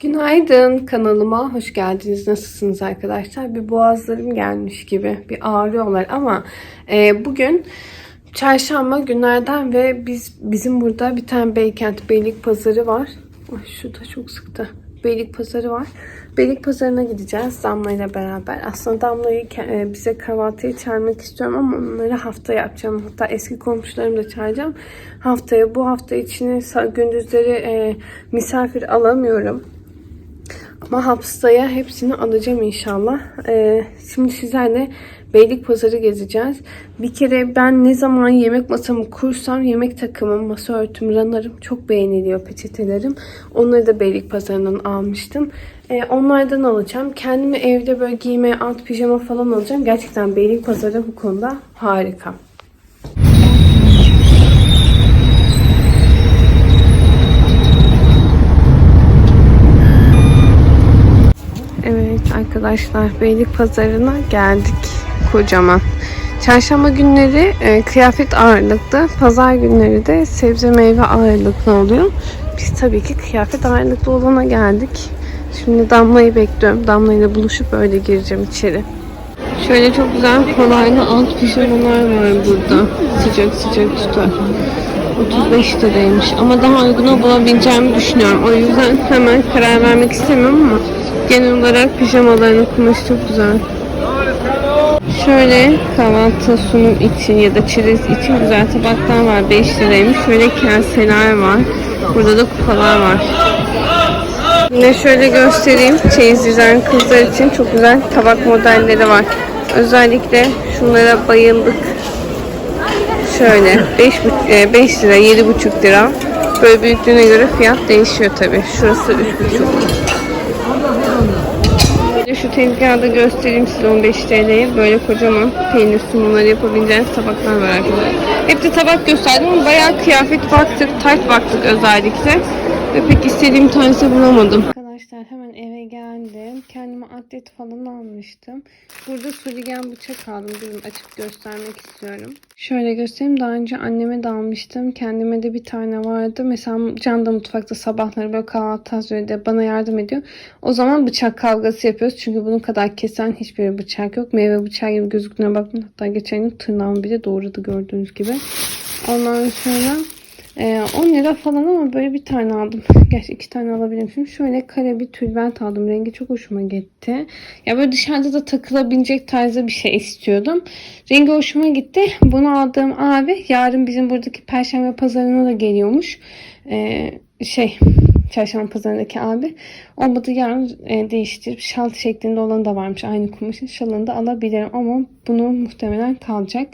Günaydın kanalıma hoş geldiniz. Nasılsınız arkadaşlar? Bir boğazlarım gelmiş gibi bir ağrıyorlar ama e, bugün çarşamba günlerden ve biz bizim burada bir tane Beykent Beylik Pazarı var. Ay şu da çok sıktı. Beylik Pazarı var. Beylik Pazarı'na gideceğiz Damla ile beraber. Aslında Damla'yı e, bize kahvaltıya çağırmak istiyorum ama onları haftaya yapacağım. Hatta eski komşularımı da çağıracağım. Haftaya bu hafta içine gündüzleri e, misafir alamıyorum. Ama haftaya hepsini alacağım inşallah. Ee, şimdi sizlerle Beylikpazarı gezeceğiz. Bir kere ben ne zaman yemek masamı kursam yemek takımım, masa örtüm, ranarım çok beğeniliyor peçetelerim. Onları da Beylikpazarı'ndan almıştım. Ee, onlardan alacağım. Kendime evde böyle giymeye alt pijama falan alacağım. Gerçekten Beylikpazarı bu konuda harika. Evet arkadaşlar Beylik Pazarı'na geldik kocaman. Çarşamba günleri e, kıyafet ağırlıklı, pazar günleri de sebze meyve ağırlıklı oluyor. Biz tabii ki kıyafet ağırlıklı olana geldik. Şimdi Damla'yı bekliyorum. Damla ile buluşup öyle gireceğim içeri. Şöyle çok güzel kolaylı alt pijamalar var burada. Sıcak sıcak tutar. 35 liraymış ama daha uyguna bulabileceğimi düşünüyorum. O yüzden hemen karar vermek istemiyorum ama genel olarak pijamaların kumaşı çok güzel. Şöyle kahvaltı sunum için ya da çerez için güzel tabaklar var. 5 liraymış. Şöyle kaseler var. Burada da kupalar var. Yine şöyle göstereyim. Çeyiz dizayn kızlar için çok güzel tabak modelleri var. Özellikle şunlara bayıldık. Şöyle 5, 5 lira 7,5 lira. Böyle büyüklüğüne göre fiyat değişiyor tabi. Şurası 3,5. Bir de Şu tezgahda göstereyim size 15 TL'ye böyle kocaman peynir sunumları yapabileceğiniz tabaklar var arkadaşlar. Hep de tabak gösterdim ama bayağı kıyafet baktık, tayt baktık özellikle. Ve pek istediğim tarzı bulamadım. Arkadaşlar hemen eve geldim. Kendime atlet falan almıştım. Burada surigen bıçak aldım. Durun açıp göstermek istiyorum. Şöyle göstereyim. Daha önce anneme de almıştım. Kendime de bir tane vardı. Mesela Can da mutfakta sabahları böyle kahvaltı hazırlıyor bana yardım ediyor. O zaman bıçak kavgası yapıyoruz. Çünkü bunun kadar kesen hiçbir bıçak yok. Meyve bıçağı gibi gözüktüğüne bakın. Hatta geçen gün tırnağımı bile doğradı gördüğünüz gibi. Ondan sonra ee, 10 lira falan ama böyle bir tane aldım. Gerçi iki tane alabilirim. Şöyle kare bir tülbent aldım. Rengi çok hoşuma gitti. Ya böyle dışarıda da takılabilecek tarzda bir şey istiyordum. Rengi hoşuma gitti. Bunu aldığım abi yarın bizim buradaki perşembe pazarına da geliyormuş. Ee, şey çarşamba pazarındaki abi. Olmadı yarın e, değiştirip şal şeklinde olan da varmış. Aynı kumaşın şalını da alabilirim ama bunu muhtemelen kalacak.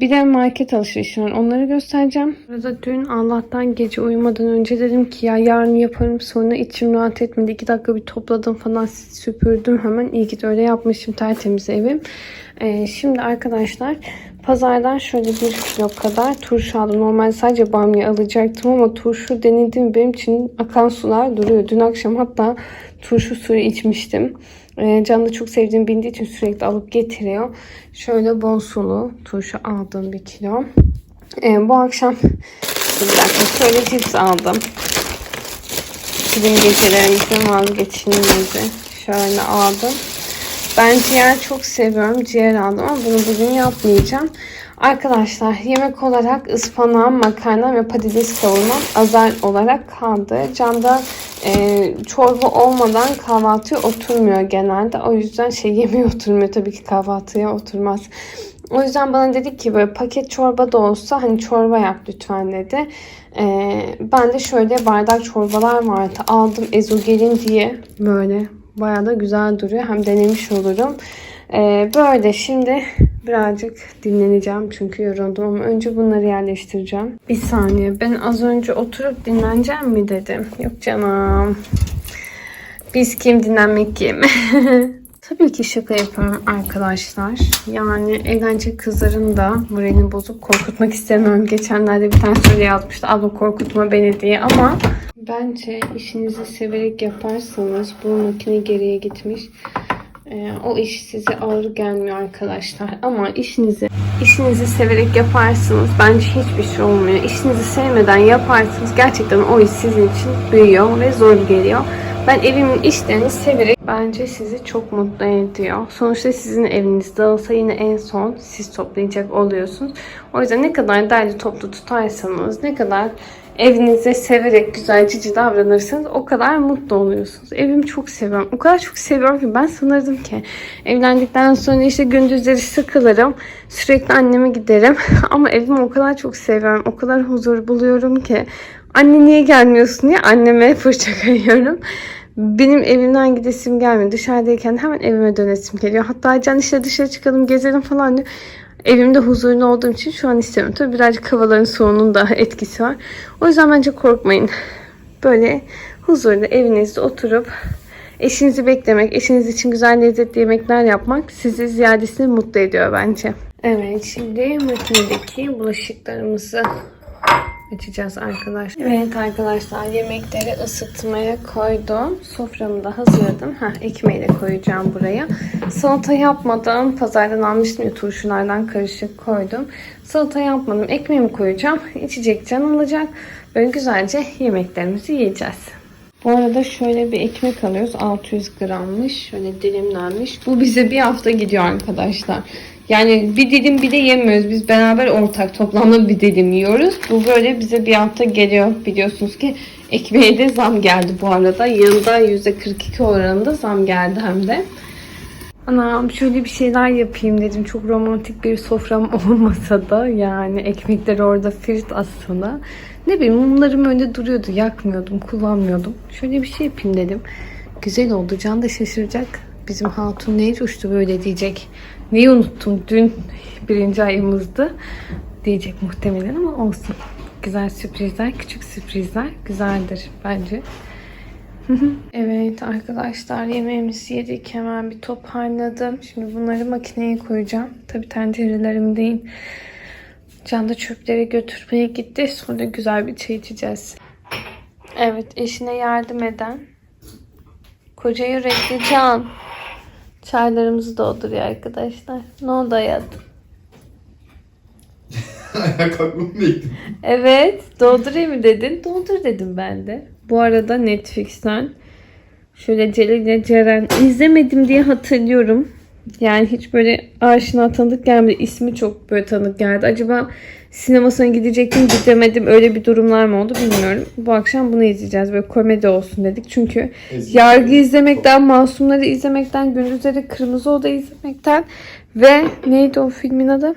Bir de market alışverişi var. Onları göstereceğim. Burada dün Allah'tan gece uyumadan önce dedim ki ya yarın yaparım. Sonra içim rahat etmedi. İki dakika bir topladım falan süpürdüm hemen. İyi de öyle yapmışım. Tertemiz evim. Ee, şimdi arkadaşlar pazardan şöyle bir kilo kadar turşu aldım. Normalde sadece bamya alacaktım ama turşu denedim. Benim için akan sular duruyor. Dün akşam hatta turşu suyu içmiştim. Ee, Can da çok sevdiğim bildiği için sürekli alıp getiriyor. Şöyle bol sulu turşu aldım bir kilo. Ee, bu akşam şöyle cips aldım. Film gecelerimizin vazgeçilmezi. Şöyle aldım. Ben ciğer çok seviyorum. Ciğer aldım ama bunu bugün yapmayacağım. Arkadaşlar yemek olarak ıspanağım, makarna ve patates kavurmam azar olarak kaldı. Can'da e, çorba olmadan kahvaltıya oturmuyor genelde. O yüzden şey yemeğe oturmuyor. Tabii ki kahvaltıya oturmaz. O yüzden bana dedi ki böyle paket çorba da olsa hani çorba yap lütfen dedi. E, ben de şöyle bardak çorbalar vardı. Aldım ezogelin diye böyle bayağı da güzel duruyor. Hem denemiş olurum. Ee, böyle şimdi birazcık dinleneceğim çünkü yoruldum ama önce bunları yerleştireceğim. Bir saniye ben az önce oturup dinleneceğim mi dedim. Yok canım. Biz kim dinlenmek kim? Tabii ki şaka yapıyorum arkadaşlar. Yani eğlence kızların da moralini bozup korkutmak istemiyorum. Geçenlerde bir tane soru yazmıştı. Abla korkutma beni diye ama bence işinizi severek yaparsanız bu makine geriye gitmiş. Ee, o iş size ağır gelmiyor arkadaşlar. Ama işinizi işinizi severek yaparsınız. Bence hiçbir şey olmuyor. İşinizi sevmeden yaparsınız. Gerçekten o iş sizin için büyüyor ve zor geliyor. Ben evimin işlerini severek bence sizi çok mutlu ediyor. Sonuçta sizin eviniz dağılsa yine en son siz toplayacak oluyorsunuz. O yüzden ne kadar derli toplu tutarsanız, ne kadar evinize severek güzel cici davranırsanız o kadar mutlu oluyorsunuz. Evimi çok seviyorum. O kadar çok seviyorum ki ben sanırdım ki evlendikten sonra işte gündüzleri sıkılırım. Sürekli anneme giderim. Ama evimi o kadar çok seviyorum. O kadar huzur buluyorum ki. Anne niye gelmiyorsun diye anneme fırça kayıyorum. Benim evimden gidesim gelmiyor. Dışarıdayken hemen evime dönesim geliyor. Hatta Can işte dışarı çıkalım gezelim falan diyor. Evimde huzurlu olduğum için şu an istemiyorum. Tabii birazcık havaların soğuğunun da etkisi var. O yüzden bence korkmayın. Böyle huzurlu evinizde oturup eşinizi beklemek, eşiniz için güzel lezzetli yemekler yapmak sizi ziyadesini mutlu ediyor bence. Evet şimdi makinedeki bulaşıklarımızı açacağız arkadaşlar. Evet arkadaşlar yemekleri ısıtmaya koydum. Soframı da hazırladım. Heh, ekmeği de koyacağım buraya. Salata yapmadım. Pazardan almıştım ya turşulardan karışık koydum. Salata yapmadım. Ekmeğimi koyacağım. İçecek can olacak. Böyle güzelce yemeklerimizi yiyeceğiz. Bu arada şöyle bir ekmek alıyoruz. 600 grammış. Şöyle dilimlenmiş. Bu bize bir hafta gidiyor arkadaşlar. Yani bir dilim bir de yemiyoruz. Biz beraber ortak toplamda bir dilim yiyoruz. Bu böyle bize bir hafta geliyor. Biliyorsunuz ki ekmeğe de zam geldi bu arada. Yılda %42 oranında zam geldi hem de. Anam şöyle bir şeyler yapayım dedim. Çok romantik bir sofram olmasa da yani ekmekler orada firt aslında. Ne bileyim mumlarım önde duruyordu. Yakmıyordum, kullanmıyordum. Şöyle bir şey yapayım dedim. Güzel oldu. Can da şaşıracak. Bizim hatun neyi uçtu böyle diyecek. Neyi unuttum? Dün birinci ayımızdı diyecek muhtemelen ama olsun. Güzel sürprizler, küçük sürprizler güzeldir bence. Evet arkadaşlar yemeğimizi yedik. Hemen bir toparladım. Şimdi bunları makineye koyacağım. Tabi tencerelerim değil. Can da çöpleri götürmeye gitti. Sonra güzel bir çay içeceğiz. Evet eşine yardım eden koca yürekli Can. Çaylarımızı dolduruyor arkadaşlar. Ne oldu hayatım? Ayağa kalkmamı bekledim. Evet. Doldurayım mı dedin? Doldur dedim ben de. Bu arada Netflix'ten şöyle Celil ile Ceren izlemedim diye hatırlıyorum. Yani hiç böyle aşina tanıdık gelmedi. İsmi çok böyle tanıdık geldi. Acaba sinemasına gidecektim gidemedim. Öyle bir durumlar mı oldu bilmiyorum. Bu akşam bunu izleyeceğiz. Böyle komedi olsun dedik. Çünkü Ezgi. yargı izlemekten, masumları izlemekten, gündüzleri kırmızı oda izlemekten ve neydi o filmin adı?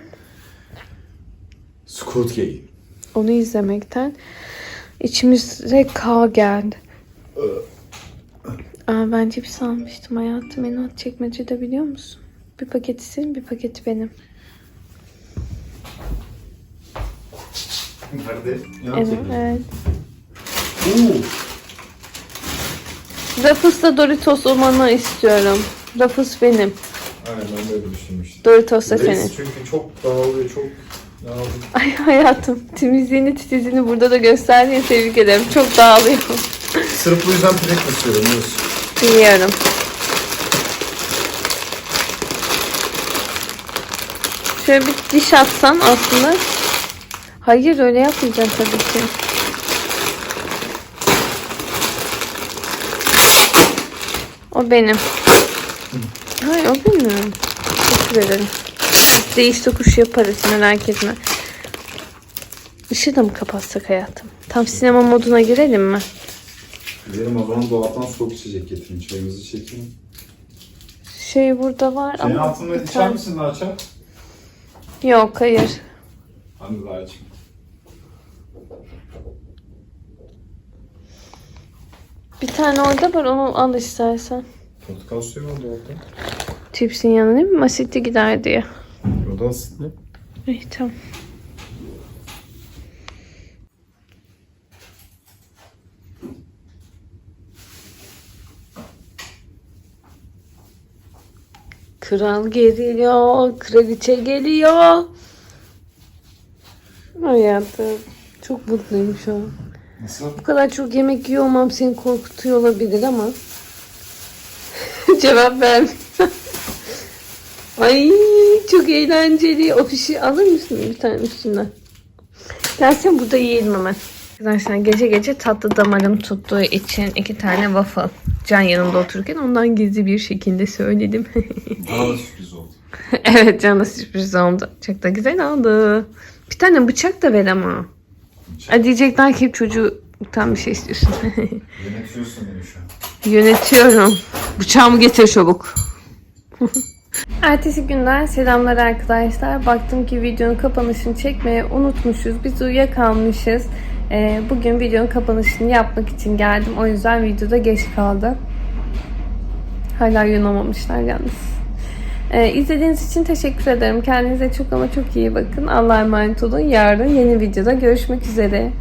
Squid Game. Onu izlemekten içimize K geldi. Aa, ben cips almıştım hayatım. En alt çekmecede biliyor musun? Bir paketi senin, bir paketi benim. Nerede? Evet. evet. Oo. Ruffles'la Doritos olmanı istiyorum. Ruffles benim. Aynen ben de öyle düşünmüştüm. Doritos da senin. Çünkü çok dağılıyor, çok dağılıyor. Ay hayatım. Temizliğini titizliğini burada da gösterdiğin tebrik ederim. Çok dağılıyor. Sırf bu yüzden pek basıyorum biliyorsun. Biliyorum. Şöyle bir diş atsan aslında. Hayır öyle yapmayacaksın tabii ki. O benim. Hayır o benim. Teşekkür. Değiş tokuş yaparız merak etme. Işığı da mı kapatsak hayatım? Tam sinema moduna girelim mi? Gidelim o zaman dolaptan soğuk içecek getirin. Çayımızı çekin. Şey burada var Senin ama... altında içer misin daha çay? Yok hayır. Hadi daha iç. Bir tane orada var onu al istersen. Portakal suyu var dolapta. Cipsin yanına değil mi? Asitli gider diye. O da asitli. İyi tamam. Kral geliyor, kraliçe geliyor. Hayatım, çok mutluyum şu an. Nasıl? Bu kadar çok yemek yiyor olmam seni korkutuyor olabilir ama cevap vermiyor. Ay çok eğlenceli. O fişi alır mısın bir tane üstünden? Gel sen burada yiyelim hemen. Arkadaşlar gece gece tatlı damarım tuttuğu için iki tane waffle can yanımda otururken ondan gizli bir şekilde söyledim. Daha da sürpriz oldu. evet Can'a sürpriz oldu. Çok da güzel oldu. Bir tane bıçak da ver ama. Ay diyecekler ki çocuktan bir şey istiyorsun. Yönetiyorsun beni şu an. Yönetiyorum. Bıçağımı getir çabuk. Ertesi günden selamlar arkadaşlar. Baktım ki videonun kapanışını çekmeye unutmuşuz. Biz uyuyakalmışız. Ee, bugün videonun kapanışını yapmak için geldim. O yüzden videoda geç kaldı. Hala uyunamamışlar yalnız. Ee, izlediğiniz için teşekkür ederim. Kendinize çok ama çok iyi bakın. Allah'a emanet olun. Yarın yeni videoda görüşmek üzere.